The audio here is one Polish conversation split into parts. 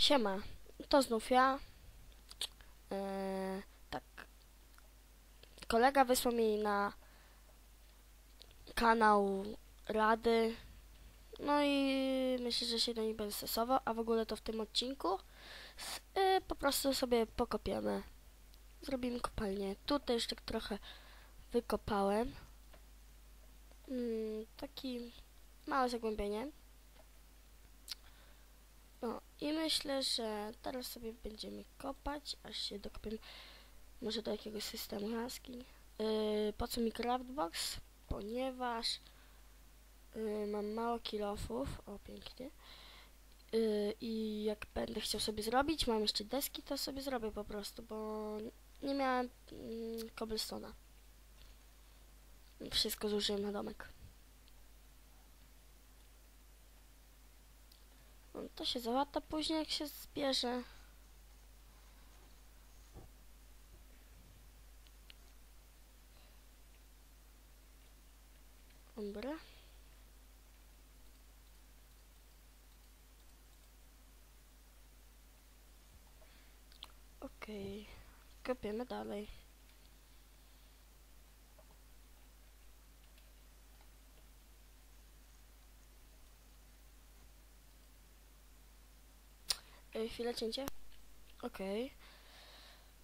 Siema, to znów ja. Eee, tak. Kolega wysłał mi na kanał Rady. No i myślę, że się do nich będę stosował, a w ogóle to w tym odcinku s- y, po prostu sobie pokopiemy. Zrobimy kopalnię. Tutaj tak trochę wykopałem. Mm, taki małe zagłębienie. I myślę, że teraz sobie będziemy kopać, aż się dokopiemy może do jakiegoś systemu jaskiń. Yy, po co mi craftbox? Ponieważ yy, mam mało kilofów, o pięknie. Yy, I jak będę chciał sobie zrobić, mam jeszcze deski, to sobie zrobię po prostu, bo nie miałem mm, cobblestone'a. Wszystko zużyłem na domek. No, to się załata później, jak się zbierze. Dobra. Okej. Kopiemy dalej. Chwilę cięcie. Okej.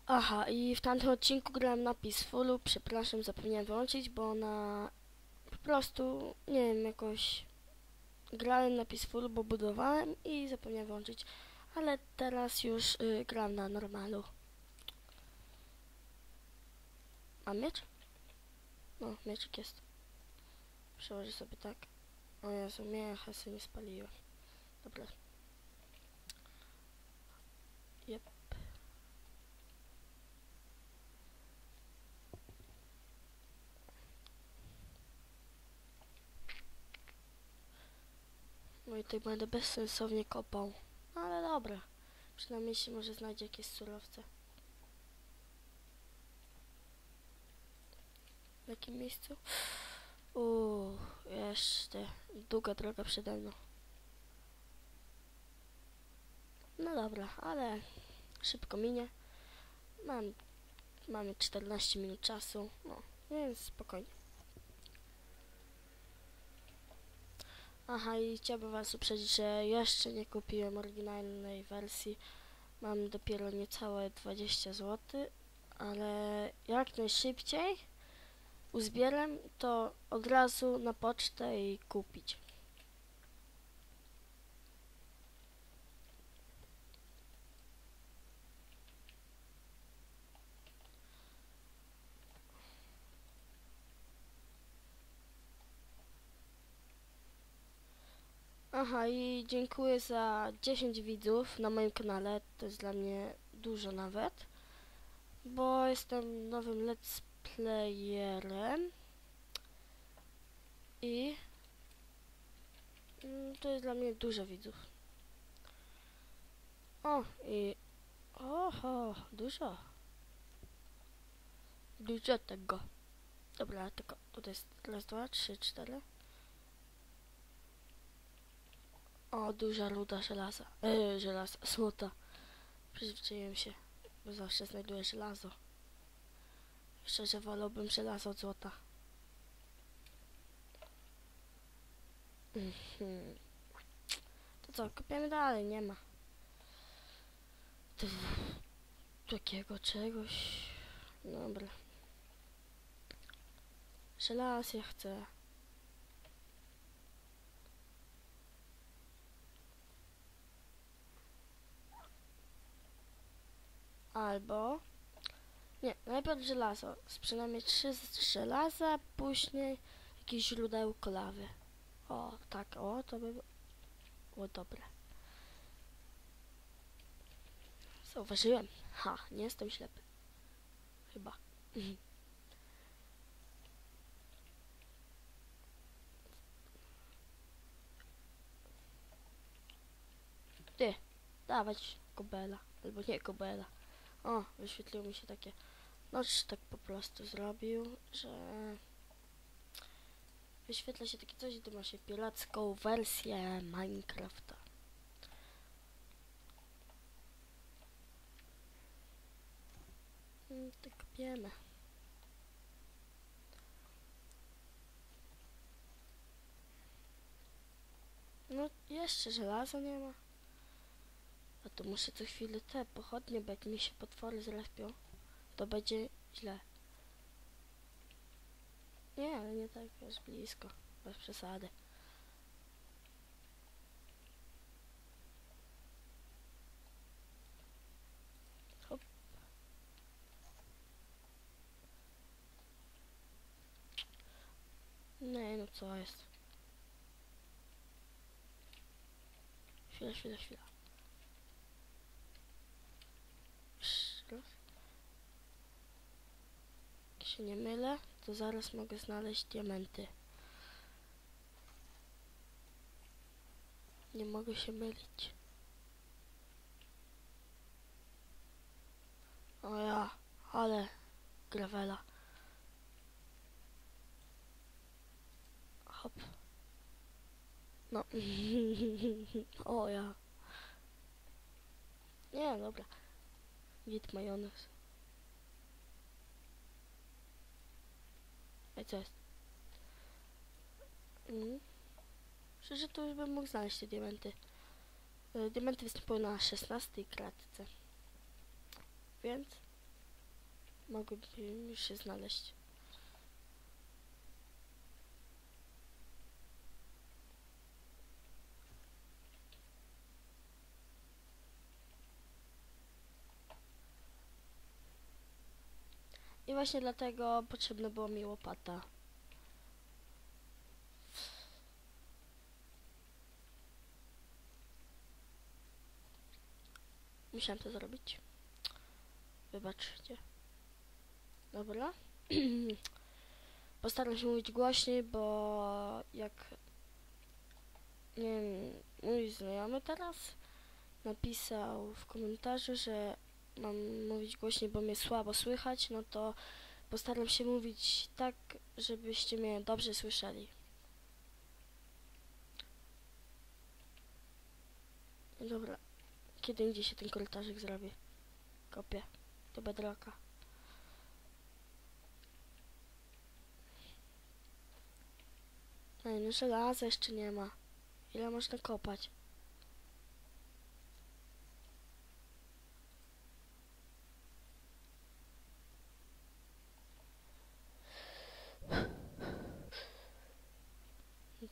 Aha, i w tamtym odcinku grałem na Peacefulu. Przepraszam, zapomniałem wyłączyć, bo na... Po prostu, nie wiem, jakoś... Grałem na Peacefulu, bo budowałem i zapomniałem wyłączyć. Ale teraz już y, gram na normalu. Mam miecz? No, mieczek jest. Przełożę sobie tak. O Jezu, miecha sobie nie spaliłem. Dobra. Jep. No i tak będę bezsensownie kopał. No ale dobra. Przynajmniej się może znajdzie jakieś surowce. W jakim miejscu? Uuu, jeszcze długa droga przede mną. No dobra, ale szybko minie. Mam, mamy 14 minut czasu, no, więc spokojnie. Aha, i chciałbym was uprzedzić, że jeszcze nie kupiłem oryginalnej wersji. Mam dopiero niecałe 20 zł, ale jak najszybciej uzbieram, to od razu na pocztę i kupić. Aha, i dziękuję za 10 widzów na moim kanale. To jest dla mnie dużo nawet, bo jestem nowym let's playerem i mm, to jest dla mnie dużo widzów. O, i oho, dużo. Dużo tego. Dobra, tylko tutaj jest raz, dwa, trzy, cztery. O, duża ruda żelaza. Eee, żelaza, złota. Przyzwyczaiłem się, bo zawsze znajduję żelazo. Szczerze wolałbym żelazo od złota. Mhm. To co, kopiemy dalej, nie ma. Tu, takiego czegoś. Dobra. Żelaz ja chcę. Albo... Nie, najpierw żelazo. Z przynajmniej trzy z żelaza, później jakieś źródełko lawy. O, tak, o, to by było dobre. Zauważyłem. Ha, nie jestem ślepy. Chyba. Ty, dawać kobela. Albo nie kobela. O, wyświetliło mi się takie... No, czy tak po prostu zrobił, że... Wyświetla się takie coś, gdy ma się piracką wersję Minecrafta. Mm, tak wiemy. No, jeszcze żelaza nie ma. A to muszę co chwilę te pochodnie, bo jak mi się potwory zlepią, to będzie źle. Nie, ale nie tak, jest blisko. Bez przesady. Nie, no co jest? Chwila, chwila, chwila. Sz- Jak się nie mylę, to zaraz mogę znaleźć diamenty. Nie mogę się mylić. O ja, ale gravela. Hop. No. o ja. Nie, dobra. Git majonez. Co jest? Mm. Szczerze to już bym mógł znaleźć te diamenty. E, Diamenty występują na 16 kratce. Więc mogłyby już się znaleźć. I właśnie dlatego potrzebna była mi łopata. Musiałem to zrobić. Wybaczcie. Dobra. Postaram się mówić głośniej, bo jak nie wiem, mój znajomy teraz napisał w komentarzu, że mam mówić głośniej, bo mnie słabo słychać, no to postaram się mówić tak, żebyście mnie dobrze słyszeli. No Dobra, kiedy indziej się ten korytarzyk zrobi. Kopię do bedrocka. Ej, no żelaza jeszcze nie ma. Ile można kopać?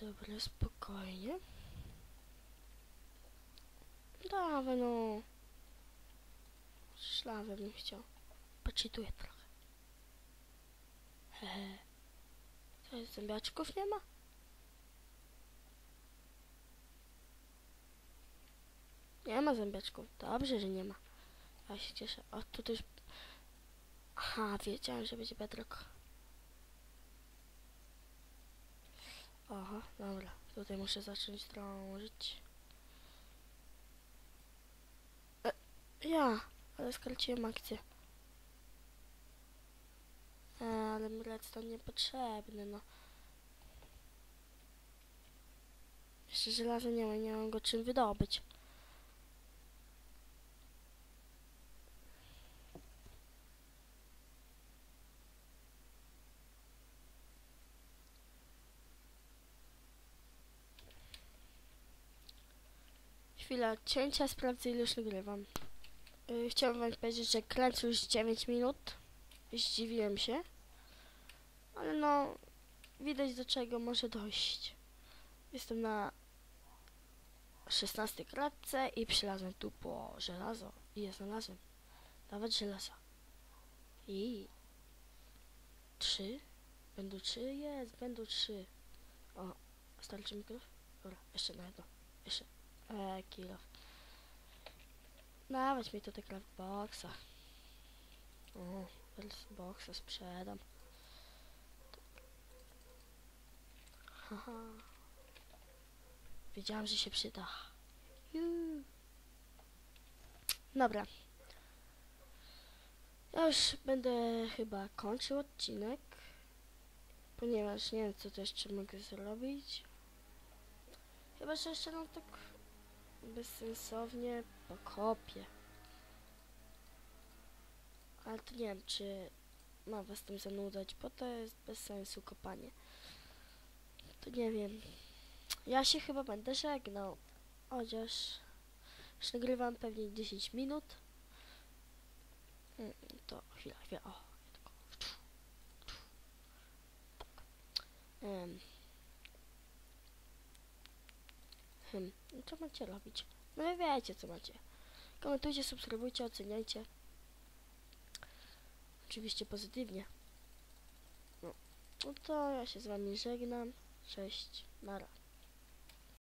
Dobra, spokojnie. Dawaj no. Szlawę bym chciał. Poczytuję trochę. Hehe. Co zębiaczków nie ma? Nie ma zębiaczków. Dobrze, że nie ma. Ja się cieszę. O, tu też... Aha, wiedziałem, że będzie bedrock. Aha, dobra. Tutaj muszę zacząć drążyć. E, ja, ale skraciłem akcję. E, ale mlec to niepotrzebny, no. Jeszcze żelaza nie ma, nie mam go czym wydobyć. Chwila cięcia, sprawdzę ile już nagrywam. Yy, chciałem wam powiedzieć, że kręcę już 9 minut. Zdziwiłem się. Ale no, widać do czego może dojść. Jestem na 16 kratce i przylazłem tu po żelazo. I je znalazłem. Dawać żelaza. I... Trzy? Będą trzy? Jest, będą trzy. O, starczy mi krew? Dobra, jeszcze na jedno. Jeszcze. Eee, kilo. Dawać mi tutaj. O, teraz boxa sprzedam. Haha. Wiedziałam, że się przyda. Dobra. Ja już będę chyba kończył odcinek. Ponieważ nie wiem, co to jeszcze mogę zrobić. Chyba, że jeszcze nam tak bezsensownie pokopię. Ale to nie wiem, czy mam was tym zanudzać, bo to jest bez sensu kopanie. To nie wiem. Ja się chyba będę żegnał. Chociaż już nagrywam pewnie 10 minut. Mm, To chwila, chwila. O, tylko. Tak. Em. Hmm, co macie robić? No wy wiecie co macie. Komentujcie, subskrybujcie, oceniajcie. Oczywiście pozytywnie. No, no to ja się z wami żegnam. Cześć, nara.